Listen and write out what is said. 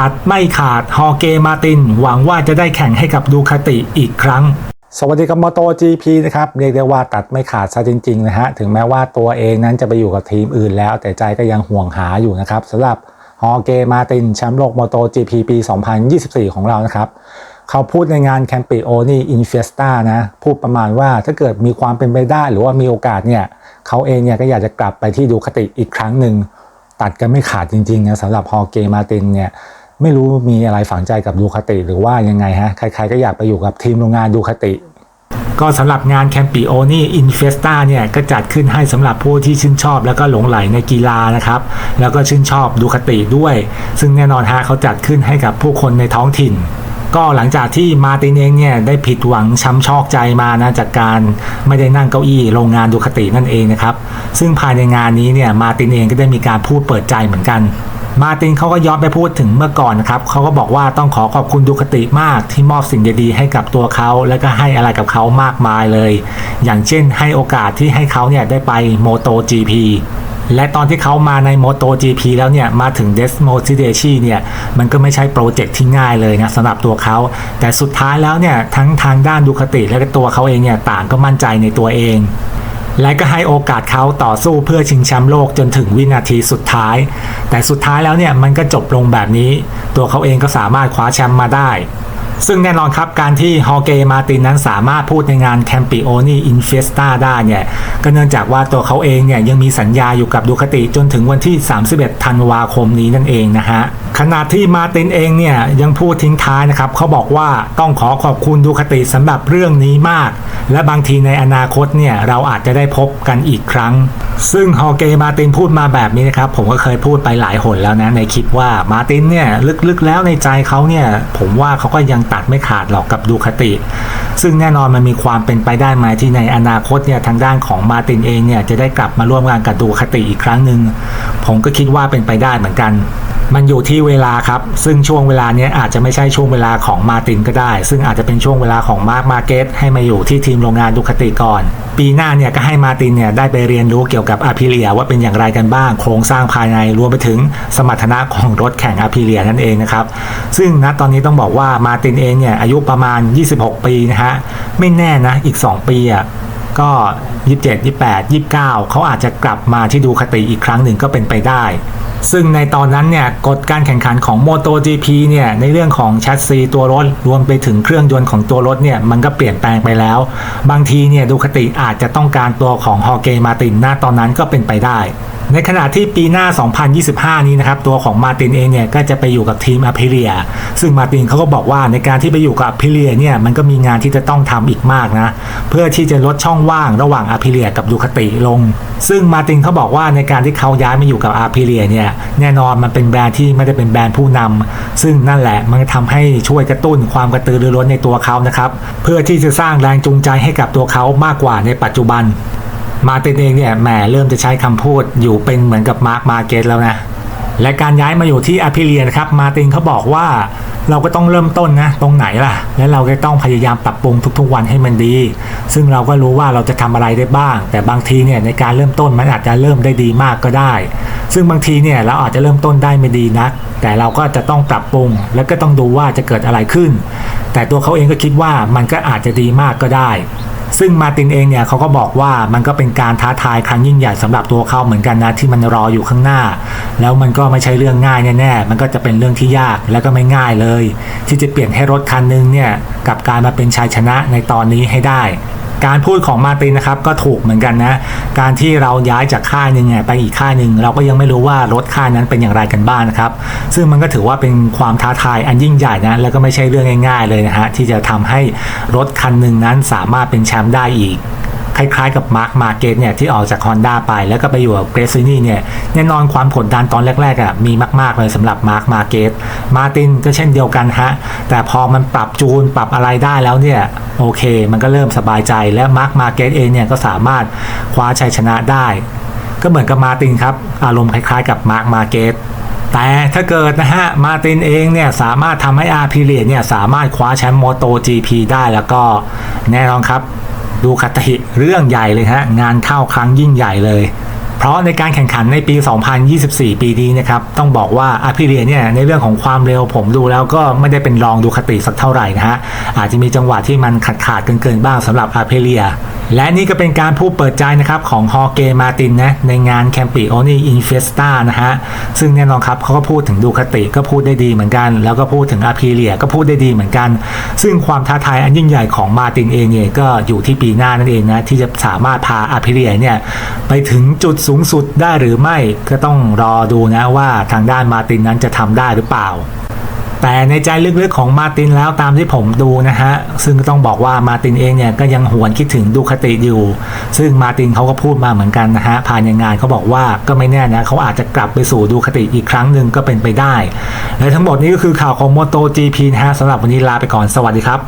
ตัดไม่ขาดฮอเกมาติน หวังว่าจะได้แข่งให้กับดูคาติอีกครั้ง สวัสดีกับมอโต GP นะครับ เรียกได้ว่าตัดไม่ขาดซะจริง ๆ นะฮะ ถึงแม้ว่าตัวเองนั้นจะไปอยู่กับทีมอื่นแล้ว แต่ใจก็ยังห่วงหาอยู่นะครับสำหรับฮอเกมาตินแชมป์โลกมอโต GP ปี 2024 ของเรานะครับเขาพูดในงานแคมปิโอนี่อินเฟสตานะ พูดประมาณว่าถ้าเกิดมีความเป็นไปได้หรือว่ามีโอกาสเนี่ยเขาเองเนี่ยก็อยากจะกลับไปที่ดูคติอีกครั้งหนึ่ง ตัดกันไม่ขาดจริงๆนะสำหรับฮอเกมาตินเนี่ย ไม่รู้มีอะไรฝังใจกับดูคติ หรือว่ายังไงฮะ ใครๆก็อยากไปอยู่กับทีมโรงงานดูคติ ก็สำหรับงานแคมปิโอนี่อินเฟสตาเนี่ย ก็จัดขึ้นให้สำหรับผู้ที่ชื่นชอบ แล้วก็หลงไหลในกีฬานะครับ แล้วก็ชื่นชอบดูคติด้วย ซึ่งแน่นอนฮะเขาจัดขึ้นให้กับผู้คนในท้องถิ่นก็หลังจากที่มาตินเองเนี่ยได้ผิดหวังช้ำชอกใจมานะจากการไม่ได้นั่งเก้าอี้โรงงานดูคตินั่นเองนะครับ ซึ่งภายในงานนี้เนี่ยมาตินเองก็ได้มีการพูดเปิดใจเหมือนกัน มาตินเขาก็ย้อนไปพูดถึงเมื่อก่อนนะครับเขาก็บอกว่าต้องขอขอบคุณดูคติมากที่มอบสิ่งดีๆให้กับตัวเขา แล้วก็ให้อะไรกับเขามากมายเลย อย่างเช่น ให้โอกาสที่ให้เขาเนี่ยได้ไปโมโต GP และตอนที่เขามาใน Moto GP แล้วเนี่ย มาถึง Desmo t i d e c i เนี่ย มันก็ไม่ใช่โปรเจกต์ที่ง่ายเลยนะสำหรับตัวเขา แต่สุดท้ายแล้วเนี่ย ทั้งทางด้านดูคติและตัวเขาเองเนี่ย ต่างก็มั่นใจในตัวเอง และก็ให้โอกาสเขาต่อสู้เพื่อชิงแชมป์โลกจนถึงวินาทีสุดท้าย แต่สุดท้ายแล้วเนี่ยมันก็จบลงแบบนี้ ตัวเขาเองก็สามารถคว้าแชมป์มาได้ ซึ่งแน่นอนครับ การที่ฮอเกมาตินนั้นสามารถพูดในงานแคมปิโอนี่อินเฟสตาได้เนี่ย ก็เนื่องจากว่าตัวเขาเองเนี่ยยังมีสัญญาอยู่กับดูคติจนถึงวันที่ 31 ธันวาคมนี้นั่นเองนะฮะ ขณะที่มาตินเองเนี่ยยังพูดทิ้งท้ายนะครับเขาบอกว่าต้องขอขอบคุณดูคติสำหรับเรื่องนี้มาก และบางทีในอนาคตเนี่ยเราอาจจะได้พบกันอีกครั้ง ซึ่งฮอเกมาตินพูดมาแบบนี้นะครับผมก็เคยพูดไปหลายหนแล้วนะในคลิปว่ามาตินเนี่ยลึกๆแล้วในใจเขาเนี่ยผมว่าเขาก็ยังตัดไม่ขาดหรอกกับดูคติ ซึ่งแน่นอนมันมีความเป็นไปได้ไหมที่ในอนาคตเนี่ยทางด้านของมาตินเองเนี่ยจะได้กลับมาร่วมงานกับดูคติอีกครั้งหนึ่งผมก็คิดว่าเป็นไปได้เหมือนกัน มันอยู่ที่เวลาครับ ซึ่งช่วงเวลาเนี้ยอาจจะไม่ใช่ช่วงเวลาของมาตินก็ได้ ซึ่งอาจจะเป็นช่วงเวลาของมาร์คมาเก็ตให้มาอยู่ที่ทีมโรงงานดูคติก่อน ปีหน้าเนี่ยก็ให้มาตินเนี่ยได้ไปเรียนรู้เกี่ยวกับอาพิเลียว่าเป็นอย่างไรกันบ้าง โครงสร้างภายในรวมไปถึงสมรรถนะของรถแข่งอาพิเลียนั่นเองนะครับ ซึ่งณตอนนี้ต้องบอกว่ามาตินเองเนี่ยอายุประมาณ 26 ปีนะฮะไม่แน่นะอีก 2 ปีอะ ก็ 27 28 29 เขาอาจจะกลับมาที่ดูคติอีกครั้งหนึ่งก็เป็นไปได้ ซึ่งในตอนนั้นเนี่ยกฎการแข่งขันของ MotoGP เนี่ยในเรื่องของแชสซีตัวรถรวมไปถึงเครื่องยนต์ของตัวรถเนี่ยมันก็เปลี่ยนแปลงไปแล้ว บางทีเนี่ยดูคติอาจจะต้องการตัวของฮอเกมาตินหน้าตอนนั้นก็เป็นไปได้ ในขณะที่ปีหน้า 2025 นี้นะครับ ตัวของมาตินเองเนี่ยก็จะไปอยู่กับทีมอพิเลีย ซึ่งมาตินเขาก็บอกว่าในการที่ไปอยู่กับอพิเลียเนี่ยมันก็มีงานที่จะต้องทำอีกมากนะ เพื่อที่จะลดช่องว่างระหว่างอพิเลียกับดูคติลง ซึ่งมาตินเขาบอกว่าในการที่เขาย้ายมาอยู่กับอาพิเลียเนี่ยแน่นอนมันเป็นแบรนด์ที่ไม่ได้เป็นแบรนด์ผู้นำซึ่งนั่นแหละมันทำให้ช่วยกระตุ้นความกระตือรือร้นในตัวเขานะครับเพื่อที่จะสร้างแรงจูงใจให้กับตัวเขามากกว่าในปัจจุบัน มาตินเองเนี่ยแหมเริ่มจะใช้คำพูดอยู่เป็นเหมือนกับมาร์คมาเก็ตแล้วนะ และการย้ายมาอยู่ที่อพิเลียนครับ มาตินเขาบอกว่าเราก็ต้องเริ่มต้นนะ ตรงไหนล่ะ และเราก็ต้องพยายามปรับปรุงทุกๆวันให้มันดี ซึ่งเราก็รู้ว่าเราจะทำอะไรได้บ้าง แต่บางทีเนี่ยในการเริ่มต้นมันอาจจะเริ่มได้ดีมากก็ได้ ซึ่งบางทีเนี่ยเราอาจจะเริ่มต้นได้ไม่ดีนัก แต่เราก็จะต้องปรับปรุง แล้วก็ต้องดูว่าจะเกิดอะไรขึ้น แต่ตัวเขาเองก็คิดว่ามันก็อาจจะดีมากก็ได้ ซึ่งมาตินเองเนี่ยเขาก็บอกว่ามันก็เป็นการท้าทายครั้งยิ่งใหญ่สำหรับตัวเขาเหมือนกันนะที่มันรออยู่ข้างหน้า แล้วมันก็ไม่ใช่เรื่องง่ายแน่ๆมันก็จะเป็นเรื่องที่ยากแล้วก็ไม่ง่ายเลย ที่จะเปลี่ยนให้รถคันนึงเนี่ยกลับกลายมาเป็นชัยชนะในตอนนี้ให้ได้ การพูดของมาตินนะครับก็ถูกเหมือนกันนะ การที่เราย้ายจากค่ายหนึ่งไปอีกค่ายหนึ่งเราก็ยังไม่รู้ว่ารถค่ายนั้นเป็นอย่างไรกันบ้างนะครับ ซึ่งมันก็ถือว่าเป็นความท้าทายอันยิ่งใหญ่นะแล้วก็ไม่ใช่เรื่องง่าย ๆเลยนะฮะที่จะทำให้รถคันหนึ่งนั้นสามารถเป็นแชมป์ได้อีก คล้ายๆกับมาร์คมาเกตเนี่ยที่ออกจาก Honda ไปแล้วก็ไปอยู่กับเกรซินี่เนี่ยแน่นอนความกดดันตอนแรกๆอะมีมากๆเลยสำหรับมาร์คมาเกตมาตินก็เช่นเดียวกันฮะ แต่พอมันปรับจูนปรับอะไรได้แล้วเนี่ยโอเค มันก็เริ่มสบายใจและมาร์คมาเกตเองเนี่ยก็สามารถคว้าชัยชนะได้ ก็เหมือนกับมาตินครับอารมณ์คล้ายๆ กับมาร์คมาเกตแต่ถ้าเกิดนะฮะ มาตินเองเนี่ย สามารถทำให้อาร์พิเลียเนี่ย สามารถคว้าแชมป์โมโต GP ได้แล้วก็แน่นอนครับ ดูคติเรื่องใหญ่เลยฮะงานเข้าครั้งยิ่งใหญ่เลย เพราะในการแข่งขันในปี 2024 ปีนี้นะครับต้องบอกว่าอาพิเลียเนี่ยในเรื่องของความเร็วผมดูแล้วก็ไม่ได้เป็นรองดูคติสักเท่าไหร่นะฮะอาจจะมีจังหวะที่มันขาดขาดๆเกินๆบ้างสำหรับอาพิเลียและนี่ก็เป็นการพูดเปิดใจนะครับของฮอเกมาตินนะในงานแคมปิโอนีอินเฟสตานะฮะซึ่งแน่นอนครับเขาก็พูดถึงดูคติก็พูดได้ดีเหมือนกัน แล้วก็พูดถึงอาพิเลียก็พูดได้ดีเหมือนกัน ซึ่งความท้าทายอันยิ่งใหญ่ของมาตินเองเนี่ยก็อยู่ที่ปีหน้านั่นเองนะที่จะสามารถพาอาพิเลียเนี่ยไปถึงจุดสููงสุดได้หรือไม่ก็ต้องรอดูนะว่าทางด้านมาตินนั้นจะทำได้หรือเปล่า แต่ในใจลึกๆของมาตินแล้วตามที่ผมดูนะฮะ ซึ่งก็ต้องบอกว่ามาตินเองเนี่ยก็ยังหวนคิดถึงดูคติอยู่ ซึ่งมาตินเขาก็พูดมาเหมือนกันนะฮะภายในงานเขาบอกว่าก็ไม่แน่นะเขาอาจจะกลับไปสู่ดูคติอีกครั้งหนึ่งก็เป็นไปได้ และทั้งหมดนี้ก็คือข่าวของ MotoGP นะฮะสำหรับวันนี้ลาไปก่อนสวัสดีครับ